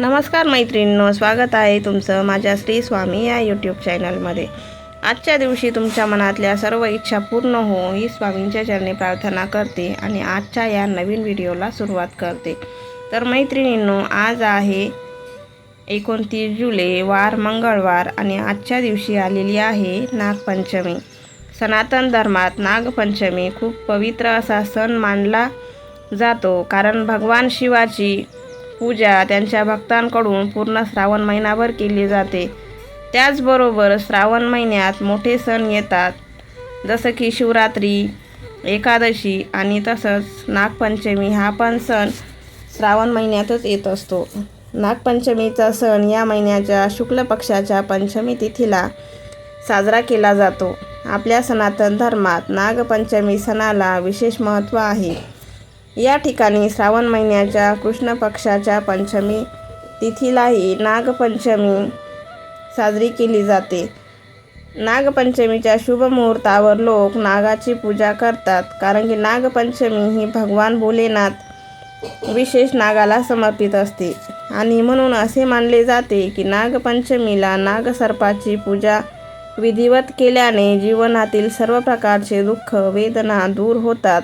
नमस्कार मैत्रिणींनो स्वागत आहे तुमचं माझ्या श्री स्वामी या यूट्यूब चॅनलमध्ये आजच्या दिवशी तुमच्या मनातल्या सर्व इच्छा पूर्ण हो ही स्वामींच्या चरणी प्रार्थना करते आणि आजच्या या नवीन व्हिडिओला सुरुवात करते. तर मैत्रिणींनो आज आहे एकोणतीस जुलै वार मंगळवार आणि आजच्या दिवशी आलेली आहे नागपंचमी. सनातन धर्मात नागपंचमी खूप पवित्र असा सण मानला जातो कारण भगवान शिवाची पूजा त्यांच्या भक्तांकडून पूर्ण श्रावण महिनाभर केली जाते. त्याचबरोबर श्रावण महिन्यात मोठे सण येतात. जसं की शिवरात्री एकादशी आणि तसंच नागपंचमी हा पण सण श्रावण महिन्यातच येत असतो. नागपंचमीचा सण या महिन्याच्या शुक्ल पक्षाच्या पंचमी तिथीला साजरा केला जातो. आपल्या सनातन धर्मात नागपंचमी सणाला विशेष महत्त्व आहे. या ठिकाणी श्रावण महिन्याच्या कृष्ण पक्षाच्या पंचमी तिथीलाही नागपंचमी साजरी केली जाते. नागपंचमीच्या शुभ मुहूर्तावर लोक नागाची पूजा करतात कारण की नागपंचमी ही भगवान भोलेनाथ विशेष नागाला समर्पित असते. आणि म्हणून असे मानले जाते की नागपंचमीला नागसर्पाची पूजा विधिवत केल्याने जीवनातील सर्व प्रकारचे दुःख वेदना दूर होतात.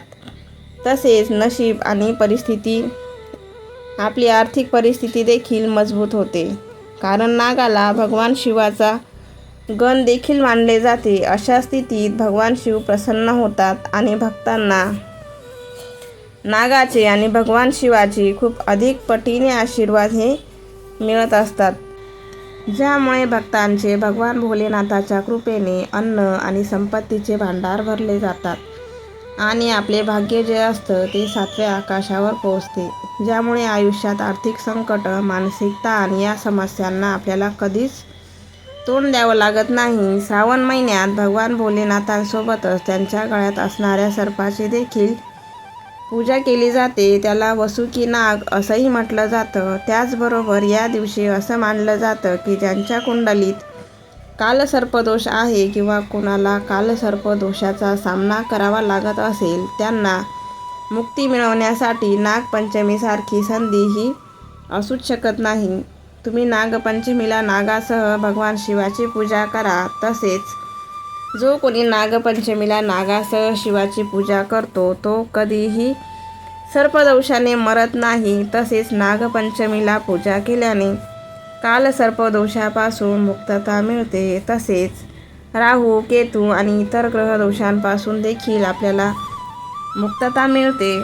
तसेच नशीब आणि परिस्थिती. आपली आर्थिक परिस्थिती देखील मजबूत होते. कारण नागाला भगवान शिवाचा गण देखील मानले जाते. अशा स्थितीत भगवान शिव प्रसन्न होतात आणि भक्तांना नागाचे आणि भगवान शिवाची खूप अधिक पटीने आशीर्वाद हे मिळत असतात. ज्यामुळे भक्तांचे भगवान भोलेनाथाच्या कृपेने अन्न आणि संपत्तीचे भांडार भरले जातात. आणि आपले भाग्य जे असतं ते सातव्या आकाशावर पोहोचते ज्यामुळे आयुष्यात आर्थिक संकट मानसिक ताण या समस्यांना आपल्याला कधीच तोंड द्यावं लागत नाही. श्रावण महिन्यात भगवान भोलेनाथांसोबतच त्यांच्या गळ्यात असणाऱ्या सर्पाची देखील पूजा केली जाते. त्याला वसुकी नाग असंही म्हटलं जातं. त्याचबरोबर या दिवशी असं मानलं जातं की ज्यांच्या कुंडलीत कालसर्पदोष आहे किंवा कोणाला कालसर्पदोषाचा सामना करावा लागत असेल त्यांना मुक्ती मिळवण्यासाठी नागपंचमीसारखी संधी ही असूच शकत नाही. तुम्ही नागपंचमीला नागासह भगवान शिवाची पूजा करा. तसेच जो कोणी नागपंचमीला नागासह शिवाची पूजा करतो तो कधीही सर्पदोषाने मरत नाही. तसेच नागपंचमीला पूजा केल्याने काल सर्पदोषापासून मुक्तता मिळते तसेच राहू केतू आणि इतर ग्रहदोषांपासून देखील आपल्याला मुक्तता मिळते.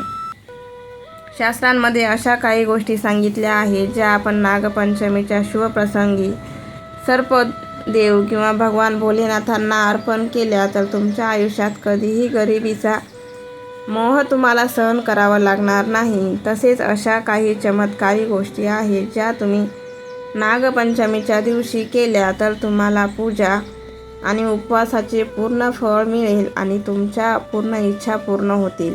शास्त्रांमध्ये अशा काही गोष्टी सांगितल्या आहेत ज्या आपण नागपंचमीच्या शुभप्रसंगी सर्पदेव किंवा भगवान भोलेनाथांना अर्पण केल्या तर तुमच्या आयुष्यात कधीही गरिबीचा मोह तुम्हाला सहन करावा लागणार नाही. तसेच अशा काही चमत्कारी गोष्टी आहेत ज्या तुम्ही नागपंचमीच्या दिवशी केल्या तर तुम्हाला पूजा आणि उपवासाचे पूर्ण फळ मिळेल आणि तुमच्या पूर्ण इच्छा पूर्ण होतील.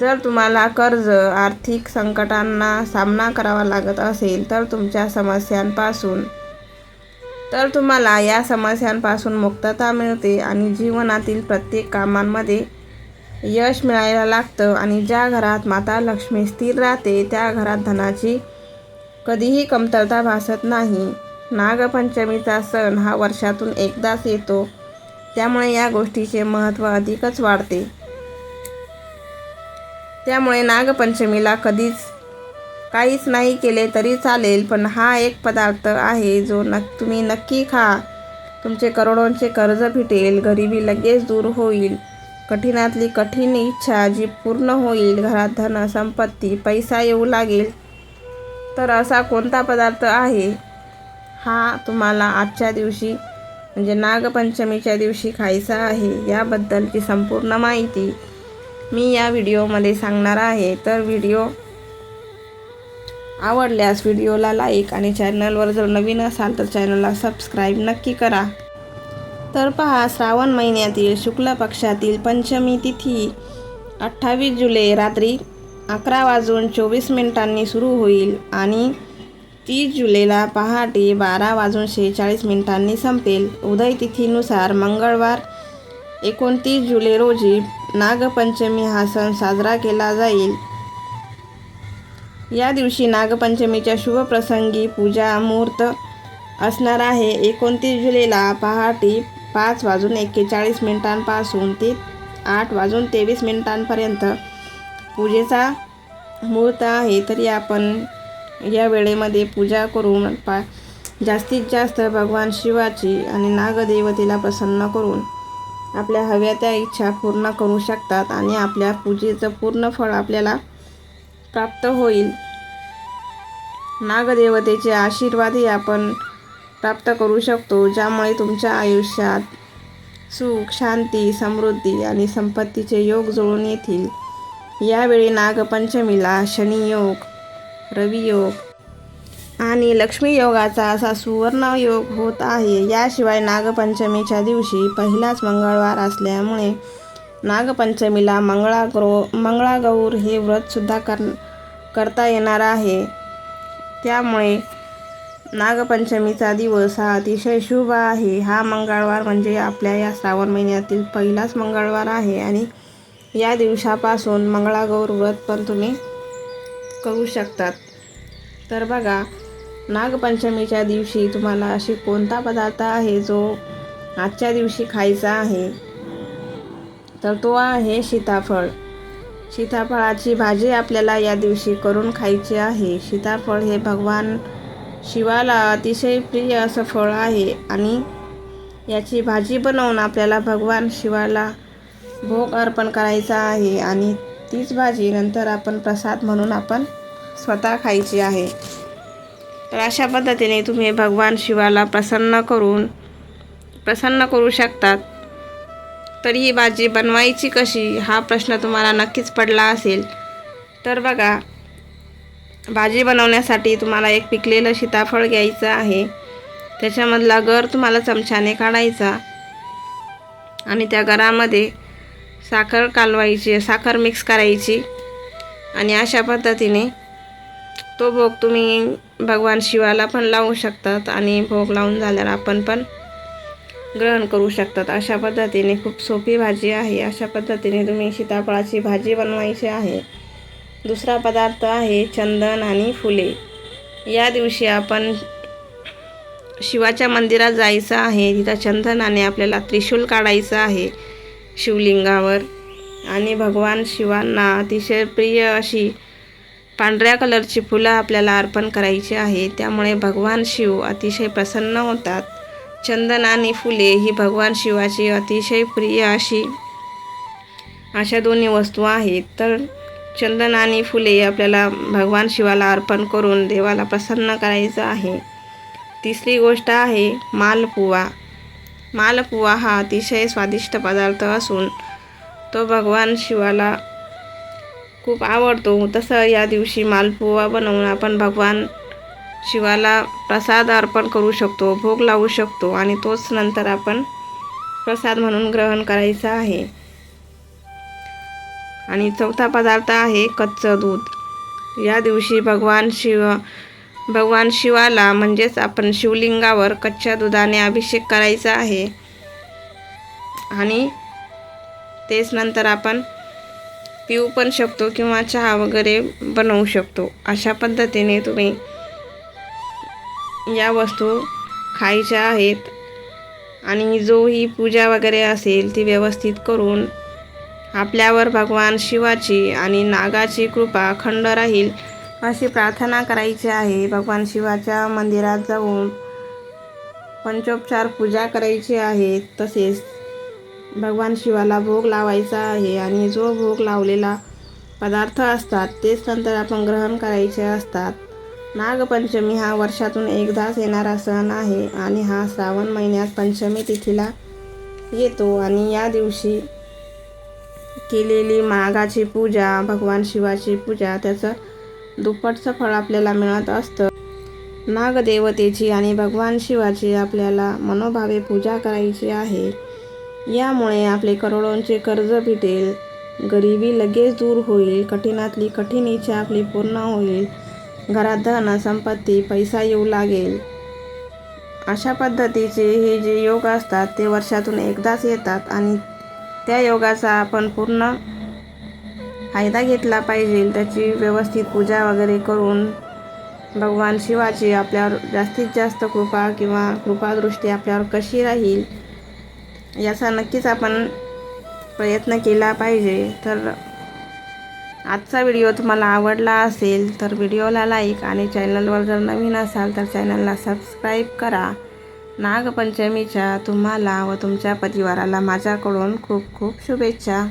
जर तुम्हाला कर्ज आर्थिक संकटांना सामना करावा लागत असेल तर तुमच्या समस्यांपासून तर तुम्हाला या समस्यांपासून मुक्तता मिळते आणि जीवनातील प्रत्येक कामांमध्ये यश मिळायला लागतं आणि ज्या घरात माता लक्ष्मी स्थिर राहते त्या घरात धनाची कधीही कमतरता भासत नाही. नागपंचमीचा सण हा वर्षातून एकदाच येतो. त्यामुळे या गोष्टीचे महत्त्व अधिकच वाढते. त्यामुळे नागपंचमीला कधीच काहीच नाही केले तरी चालेल पण हा एक पदार्थ आहे जो नक तुम्ही नक्की खा. तुमचे करोडोंचे कर्ज फिटेल गरिबी लगेच दूर होईल. कठीणातली कठीण इच्छा जी पूर्ण होईल घरात धन संपत्ती पैसा येऊ लागेल तर असा कोणता पदार्थ आहे? हा तुम्हाला आजच्या दिवशी म्हणजे नागपंचमीच्या दिवशी खायचा आहे याबद्दलची संपूर्ण माहिती मी या व्हिडिओमध्ये सांगणार आहे. तर व्हिडिओ आवडल्यास व्हिडिओला लाईक आणि चॅनलवर जर नवीन असाल तर चॅनलला सबस्क्राईब नक्की करा. तर पहा श्रावण महिन्यातील शुक्ल पक्षातील पंचमी तिथी अठ्ठावीस जुलै रात्री अकरा वाजून चोवीस मिनिटांनी सुरू होईल आणि तीस जुलैला पहाटे बारा वाजून शेहेचाळीस मिनिटांनी संपेल. उदय तिथीनुसार मंगळवार एकोणतीस जुलै रोजी नागपंचमी हा सण साजरा केला जाईल. या दिवशी नागपंचमीच्या शुभप्रसंगी पूजा मुहूर्त असणार आहे. एकोणतीस जुलैला पहाटे पाच वाजून एक्केचाळीस मिनिटांपासून ते आठ वाजून तेवीस मिनिटांपर्यंत पूजेचा मुहूर्त आहे तरी आपण या वेळेमध्ये पूजा करून पा जास्तीत जास्त भगवान शिवाची आणि नागदेवतेला प्रसन्न करून आपल्या हव्या त्या इच्छा पूर्ण करू शकतात आणि आपल्या पूजेचं पूर्ण फळ आपल्याला प्राप्त होईल. नागदेवतेचे आशीर्वादही आपण प्राप्त करू शकतो ज्यामुळे तुमच्या आयुष्यात सुख शांती समृद्धी आणि संपत्तीचे योग जुळून येतील. यावेळी नागपंचमीला शनियोग योग आणि लक्ष्मी योगाचा असा सुवर्ण योग होत आहे. याशिवाय नागपंचमीच्या दिवशी पहिलाच मंगळवार असल्यामुळे नागपंचमीला मंगळाग्रो मंगळागौर हे व्रतसुद्धा कर करता येणार आहे. त्यामुळे नागपंचमीचा दिवस हा अतिशय शुभ आहे. हा मंगळवार म्हणजे आपल्या या श्रावण महिन्यातील पहिलाच मंगळवार आहे आणि या दिवसापासून मंगळागौर व्रत पण तुम्ही करू शकतात. तर बघा नागपंचमीच्या दिवशी तुम्हाला अशी कोणता पदार्थ आहे जो आजच्या दिवशी खायचा आहे? तर तो आहे सीताफळ. सीताफळाची भाजी आपल्याला या दिवशी करून खायची आहे. सीताफळ हे भगवान शिवाला अतिशय प्रिय असं फळ आहे आणि याची भाजी बनवून आपल्याला भगवान शिवाला भोग अर्पण करायचा आहे आणि तीच भाजी नंतर आपण प्रसाद म्हणून आपण स्वतः खायची आहे. तर अशा पद्धतीने तुम्ही भगवान शिवाला प्रसन्न करून प्रसन्न करू शकतात. तर ही भाजी बनवायची कशी हा प्रश्न तुम्हाला नक्कीच पडला असेल. तर बघा भाजी बनवण्यासाठी तुम्हाला एक पिकलेलं सीताफळ घ्यायचं आहे. त्याच्यामधला गर तुम्हाला चमच्याने काढायचा. आणि त्या गरामध्ये साखर कालवायची साखर मिक्स करायची. आणि अशा पद्धतीने तो भोग तुम्ही भगवान शिवाला पण लावू शकतात आणि भोग लावून झाल्यावर आपण पण ग्रहण करू शकतात. अशा पद्धतीने खूप सोपी भाजी आहे. अशा पद्धतीने तुम्ही सीताफळाची भाजी बनवायची आहे. दुसरा पदार्थ आहे चंदन आणि फुले. या दिवशी आपण शिवाच्या मंदिरात जायचं आहे. तिथं चंदनाने आपल्याला त्रिशूल काढायचं आहे. शिवलिंगावर. आणि भगवान शिवांना अतिशय प्रिय अशी पांढऱ्या कलरची फुलं आपल्याला अर्पण करायची आहे. त्यामुळे भगवान शिव अतिशय प्रसन्न होतात. चंदन आणि फुले ही भगवान शिवाची अतिशय प्रिय अशी अशा दोन्ही वस्तू आहेत. तर चंदन आणि फुले आपल्याला भगवान शिवाला अर्पण करून देवाला प्रसन्न करायचं आहे. तिसरी गोष्ट आहे मालपुवा. मालपुवा हा अतिशय स्वादिष्ट पदार्थ असून तो भगवान शिवाला खूप आवडतो. तसं या दिवशी मालपुवा बनवून आपण भगवान शिवाला प्रसाद अर्पण करू शकतो भोग लावू शकतो आणि तोच नंतर आपण प्रसाद म्हणून ग्रहण करायचा आहे. आणि चौथा पदार्थ आहे कच्चं दूध. या दिवशी भगवान शिव भगवान शिवाला म्हणजेच आपण शिवलिंगावर कच्च्या दुधाने अभिषेक करायचा आहे. आणि तेच नंतर आपण पिऊ पण शकतो किंवा चहा वगैरे बनवू शकतो. अशा पद्धतीने तुम्ही या वस्तू खायच्या आहेत. आणि जो ही पूजा वगैरे असेल ती व्यवस्थित करून आपल्यावर भगवान शिवाची आणि नागाची कृपा खंड राहील. अशी प्रार्थना करायची आहे. भगवान शिवाच्या मंदिरात जाऊन पंचोपचार पूजा करायची आहे. तसेच भगवान शिवाला भोग लावायचा आहे आणि जो भोग लावलेला पदार्थ असतात तेच नंतर आपण ग्रहण करायचे असतात. नागपंचमी हा वर्षातून एकदाच येणारा सण आहे आणि हा श्रावण महिन्यात पंचमी तिथीला येतो आणि या दिवशी केलेली मागाची पूजा भगवान शिवाची पूजा त्याचं दुप्पटचं फळ आपल्याला मिळत असतं. नागदेवतेची आणि भगवान शिवाची आपल्याला मनोभावे पूजा करायची आहे. यामुळे आपले करोडोंचे कर्ज भेटेल. गरिबी लगेच दूर होईल. कठीणातली कठीण इच्छा आपली पूर्ण होईल. घरात धन संपत्ती पैसा येऊ लागेल. अशा पद्धतीचे हे जे योग असतात ते वर्षातून एकदाच येतात आणि त्या योगाचा आपण पूर्ण फायदा घेतला पाहिजे. त्याची व्यवस्थित पूजा वगैरे करून भगवान शिवाची आपल्यावर जास्तीत जास्त कृपा किंवा कृपादृष्टी आपल्यावर कशी राहील याचा नक्कीच आपण प्रयत्न केला पाहिजे. तर आजचा व्हिडिओ तुम्हाला आवडला असेल तर व्हिडिओला लाईक आणि चॅनलवर जर नवीन असाल तर चॅनलला सबस्क्राईब करा. नागपंचमीच्या तुम्हाला व तुमच्या परिवाराला माझ्याकडून खूप खूप शुभेच्छा.